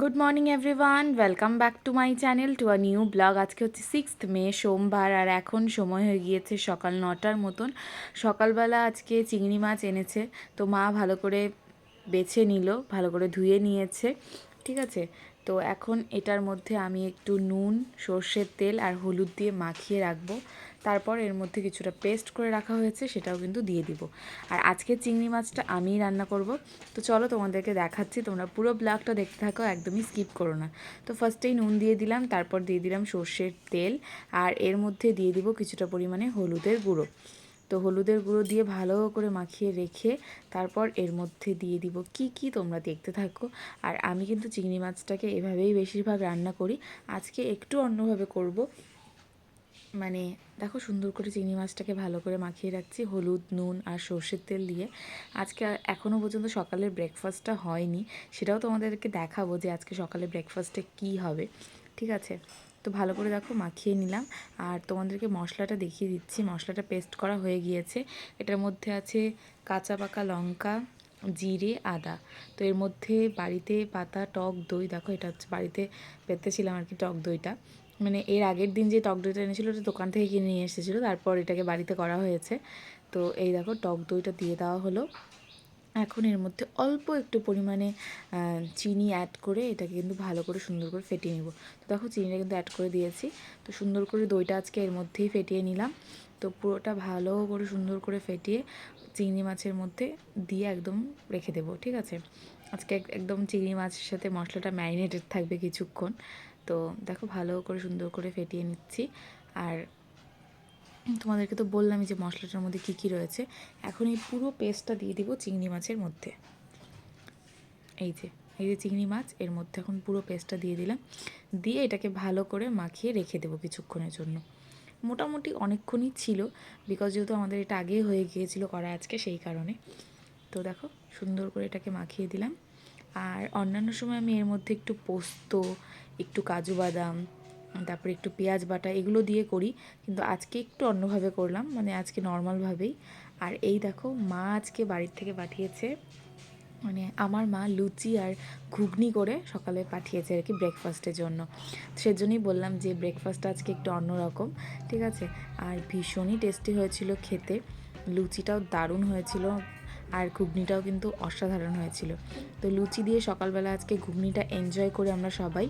Good morning everyone welcome back to my channel to a new vlog আজকে হচ্ছে sixth মে, সোমবার, আর এখন সময় হয়ে গিয়েছে সকাল নটার মতন। সকালবেলা আজকে চিংড়ি মাছ এনেছে, তো মা ভালো করে বেছে নিল, ভালো করে ধুয়ে নিয়েছে, ঠিক আছে? তো এখন এটার মধ্যে আমি একটু নুন, সর্ষের তেল আর হলুদ দিয়ে মাখিয়ে রাখব। তারপর এর মধ্যে কিছুটা পেস্ট করে রাখা হয়েছে, সেটাও কিন্তু দিয়ে দিব। আর আজকে চিংড়ি মাছটা আমিই রান্না করব। তো চলো তোমাদেরকে দেখাচ্ছি, তোমরা পুরো ব্লগটা দেখতে থাকো, একদমই স্কিপ করো না। তো ফার্স্টেই নুন দিয়ে দিলাম, তারপর দিয়ে দিলাম সর্ষের তেল, আর এর মধ্যে দিয়ে দিব কিছুটা পরিমাণে হলুদের গুঁড়ো। তো হলুদের গুঁড়ো দিয়ে ভালো করে মাখিয়ে রেখে, তারপর এর মধ্যে দিয়ে দিব কি কি তোমরা দেখতে থাকো। আর আমি কিন্তু চিংড়ি মাছটাকে এভাবেই বেশিরভাগ রান্না করি, আজকে একটু অন্যভাবে করব। মানে দেখো সুন্দর করে চিংড়ি মাছটাকে ভালো করে মাখিয়ে রাখছি, হলুদ, নুন আর সর্ষের তেল দিয়ে। আজকে এখনও পর্যন্ত সকালের ব্রেকফাস্টটা হয়নি, সেটাও তোমাদেরকে দেখাবো যে আজকে সকালে ব্রেকফাস্টে কি হবে, ঠিক আছে? তো ভালো করে দেখো মাখিয়ে নিলাম, আর তোমাদেরকে মশলাটা দেখিয়ে দিচ্ছি। মশলাটা পেস্ট করা হয়ে গিয়েছে, এটার মধ্যে আছে কাঁচা পাকা লঙ্কা, জিরে, আদা। তো এর মধ্যে বাড়িতে পাতা, টক দই, দেখো এটা হচ্ছে বাড়িতে পেতেছিলাম আর কি টক দইটা। মানে এর আগের দিন যে টক দইটা এনেছিলো ওটা দোকান থেকে কিনে নিয়ে এসেছিল, তারপর এটাকে বাড়িতে করা হয়েছে। তো এই দেখো, টক দইটা দিয়ে দেওয়া হলো। এখন এর মধ্যে অল্প একটু পরিমাণে চিনি অ্যাড করে এটাকে কিন্তু ভালো করে সুন্দর করে ফেটিয়ে নেব। তো দেখো, চিনিটা কিন্তু অ্যাড করে দিয়েছি। তো সুন্দর করে দইটা আজকে এর মধ্যেই ফেটিয়ে নিলাম। তো পুরোটা ভালো করে সুন্দর করে ফেটিয়ে চিংড়ি মাছের মধ্যে দিয়ে একদম রেখে দেবো, ঠিক আছে? আজকে একদম চিংড়ি মাছের সাথে মশলাটা ম্যারিনেটেড থাকবে কিছুক্ষণ। তো দেখো ভালো করে সুন্দর করে ফেটিয়ে নিচ্ছি। আর তোমাদেরকে তো বললামই যে মশলাটার মধ্যে কী কী রয়েছে। এখন এই পুরো পেস্টটা দিয়ে দিব চিংড়ি মাছের মধ্যে। এই যে এই যে চিংড়ি মাছ, এর মধ্যে এখন পুরো পেস্টটা দিয়ে দিলাম। দিয়ে এটাকে ভালো করে মাখিয়ে রেখে দেবো কিছুক্ষণের জন্য। মোটামুটি অনেকক্ষণই ছিল বিকজ যেহেতু আমাদের এটা আগেই হয়ে গিয়েছিল করা আজকে সেই কারণে। তো দেখো, সুন্দর করে এটাকে মাখিয়ে দিলাম। আর অন্যান্য সময় আমি এর মধ্যে একটু পোস্ত, একটু কাজু বাদাম, তারপরে একটু পেঁয়াজ বাটা এগুলো দিয়ে করি। কিন্তু আজকে একটু অন্যভাবে করলাম মানে আজকে নর্মালভাবেই। আর এই দেখো, মা আজকে বাড়ির থেকে পাঠিয়েছে মানে আমার মা লুচি আর ঘুগনি করে সকালে পাঠিয়েছে আর কি ব্রেকফাস্টের জন্য। সেজন্যই বললাম যে ব্রেকফাস্ট আজকে একটু অন্যরকম, ঠিক আছে? আর ভীষণই টেস্টি হয়েছিল খেতে। লুচিটাও দারুণ হয়েছিল আর ঘুগনিটাও কিন্তু অসাধারণ হয়েছিল। তো লুচি দিয়ে সকালবেলা আজকে ঘুগনিটা এনজয় করে আমরা সবাই,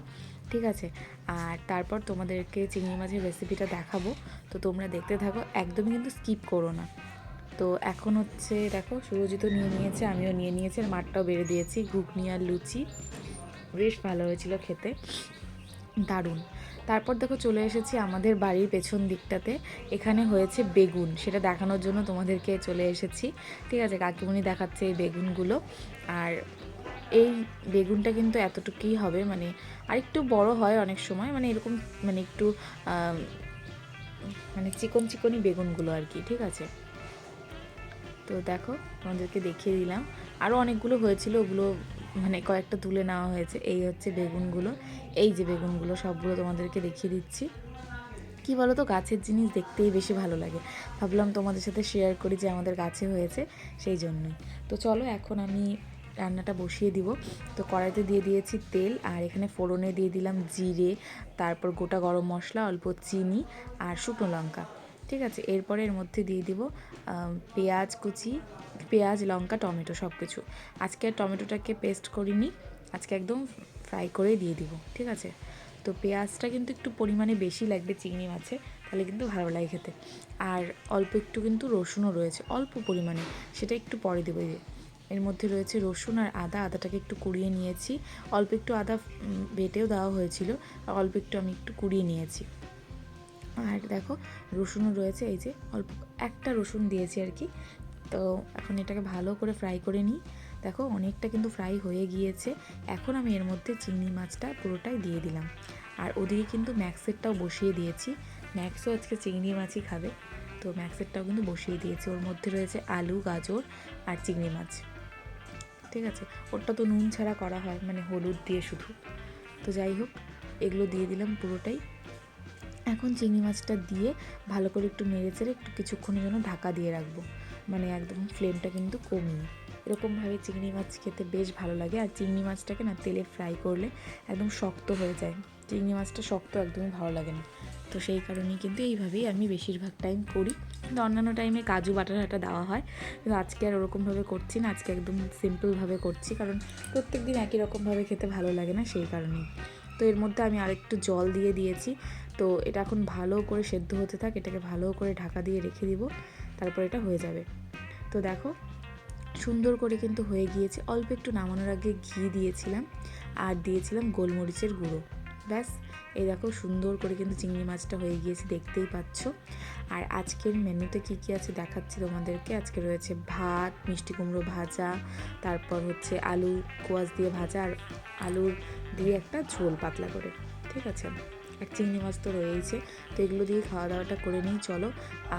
ঠিক আছে? আর তারপর তোমাদেরকে চিংড়ি মাছের রেসিপিটা দেখাবো। তো তোমরা দেখতে থাকো, একদমই কিন্তু স্কিপ করো না। তো এখন হচ্ছে, দেখো সুরজিতও নিয়ে নিয়েছে, আমিও নিয়ে নিয়েছি, আর মাঠটাও বেড়ে দিয়েছি, ঘুগনি আর লুচি। বেশ ভালো হয়েছিল খেতে। দারুণ। তারপর দেখো চলে এসেছি আমাদের বাড়ির পেছন দিকটাতে। এখানে হয়েছে বেগুন, সেটা দেখানোর জন্য তোমাদেরকে চলে এসেছি। ঠিক আছে, কাকিমণি দেখাচ্ছে এই বেগুনগুলো। আর এই বেগুনটা কিন্তু এতটুকুই হবে মানে আর একটু বড় হয় অনেক সময় মানে এরকম মানে একটু মানে চিকন চিকনই বেগুনগুলো আর কি, ঠিক আছে? তো দেখো, তোমাদেরকে দেখিয়ে দিলাম। আরও অনেকগুলো হয়েছিল, ওগুলো মানে কয়েকটা তুলে নেওয়া হয়েছে। এই হচ্ছে বেগুনগুলো। এই যে বেগুনগুলো, সবগুলো তোমাদেরকে দেখিয়ে দিচ্ছি। কী বলো তো গাছের জিনিস দেখতেই বেশি ভালো লাগে। ভাবলাম তোমাদের সাথে শেয়ার করি যে আমাদের গাছে হয়েছে, সেই জন্যই। তো চলো, এখন আমি রান্নাটা বসিয়ে দিব। তো কড়াইতে দিয়ে দিয়েছি তেল, আর এখানে ফোড়নে দিয়ে দিলাম জিরে, তারপর গোটা গরম মশলা, অল্প চিনি, আর শুকনো লঙ্কা। ঠিক আছে? এরপরে এর মধ্যে দিয়ে দিব পেঁয়াজ কুচি পেঁয়াজ, লঙ্কা, টমেটো সব কিছু আজকে টমেটোটাকে পেস্ট করিনি। আজকে একদম ফ্রাই করে দিয়ে দিব, ঠিক আছে? তো পেঁয়াজটা কিন্তু একটু পরিমাণে বেশি লাগবে চিংড়ি মাছে, তাহলে কিন্তু ভালো লাগে খেতে। আর অল্প একটু কিন্তু রসুনও রয়েছে, অল্প পরিমাণে। সেটা একটু পরে দেবো এর মধ্যে রয়েছে রসুন আর আদা, আদাটাকে একটু কুড়িয়ে নিয়েছি। অল্প একটু আদা বেটেও দেওয়া হয়েছিল, আর অল্প একটু আমি একটু কুড়িয়ে নিয়েছি। আর দেখো, রসুনও রয়েছে, এই যে অল্প একটা রসুন দিয়েছি আর কি। তো এখন এটাকে ভালো করে ফ্রাই করে নিই। দেখো অনেকটা কিন্তু ফ্রাই হয়ে গিয়েছে। এখন আমি এর মধ্যে চিংড়ি মাছটা পুরোটাই দিয়ে দিলাম। আর ওদিকে কিন্তু ম্যাক্সেরটাও বসিয়ে দিয়েছি। ম্যাক্সও আজকে চিংড়ি মাছই খাবে। তো ম্যাক্সেরটাও কিন্তু বসিয়ে দিয়েছি। ওর মধ্যে রয়েছে আলু, গাজর আর চিংড়ি মাছ। ঠিক আছে? ওটা তো নুন ছাড়া করা হয় মানে হলুদ দিয়ে শুধু। তো যাই হোক, এগুলো দিয়ে দিলাম পুরোটাই। এখন চিংড়ি মাছটা দিয়ে ভালো করে একটু নেড়ে চেড়ে একটু কিছুক্ষণের জন্য ঢাকা দিয়ে রাখব। মানে একদম ফ্লেমটা কিন্তু কমিয়ে এরকমভাবে চিংড়ি মাছ খেতে বেশ ভালো লাগে। আর চিংড়ি মাছটাকে না তেলে ফ্রাই করলে একদম শক্ত হয়ে যায়। চিংড়ি মাছটা শক্ত একদমই ভালো লাগে না। তো সেই কারণেই কিন্তু এইভাবেই আমি বেশিরভাগ টাইম করি। কিন্তু অন্যান্য টাইমে কাজু বাটা দেওয়া হয়। কিন্তু আজকে আর ওরকমভাবে করছি না। আজকে একদম সিম্পলভাবে করছি। কারণ প্রত্যেক দিন একই রকমভাবে খেতে ভালো লাগে না সেই কারণেই। তো এর মধ্যে আমি আরেকটু জল দিয়ে দিয়েছি। তো এটা এখন ভালো করে সেদ্ধ হতে থাক, এটাকে ভালো করে ঢাকা দিয়ে রেখে দিব, তারপর এটা হয়ে যাবে। তো দেখো, সুন্দর করে কিন্তু হয়ে গিয়েছে। অল্প একটু নামানোর আগে ঘি দিয়েছিলাম, আর দিয়েছিলাম গোলমরিচের গুঁড়ো। ব্যাস, এই দেখো সুন্দর করে কিন্তু চিংড়ি মাছটা হয়ে গিয়েছে, দেখতেই পাচ্ছ। আর আজকের মেনুতে কী কী আছে দেখাচ্ছি তোমাদেরকে? আজকে রয়েছে ভাত, মিষ্টি কুমড়ো ভাজা, তারপর হচ্ছে আলু কোয়াশ দিয়ে ভাজা, আর আলুর দিয়ে একটা ঝোল পাতলা করে, ঠিক আছে? আর চিংড়ি মাছ তো রয়েইছে, তো এগুলো দিয়ে খাওয়া দাওয়াটা করে নিই, চলো।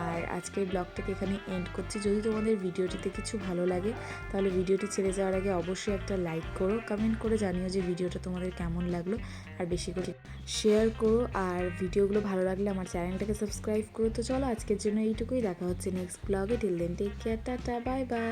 আর আজকের ব্লগটাকে এখানে এন্ড করছি। যদি তোমাদের ভিডিওটিতে কিছু ভালো লাগে, তাহলে ভিডিওটি ছেড়ে যাওয়ার আগে অবশ্যই একটা লাইক করো কমেন্ট করে জানিও যে ভিডিওটা তোমাদের কেমন লাগল, আর বেশি করে শেয়ার করো। আর ভিডিওগুলো ভালো লাগলে আমার চ্যানেলটাকে সাবস্ক্রাইব করো। তো চলো আজকের জন্য এইটুকুই, দেখা হচ্ছে নেক্সট ব্লগে till then take care tata bye bye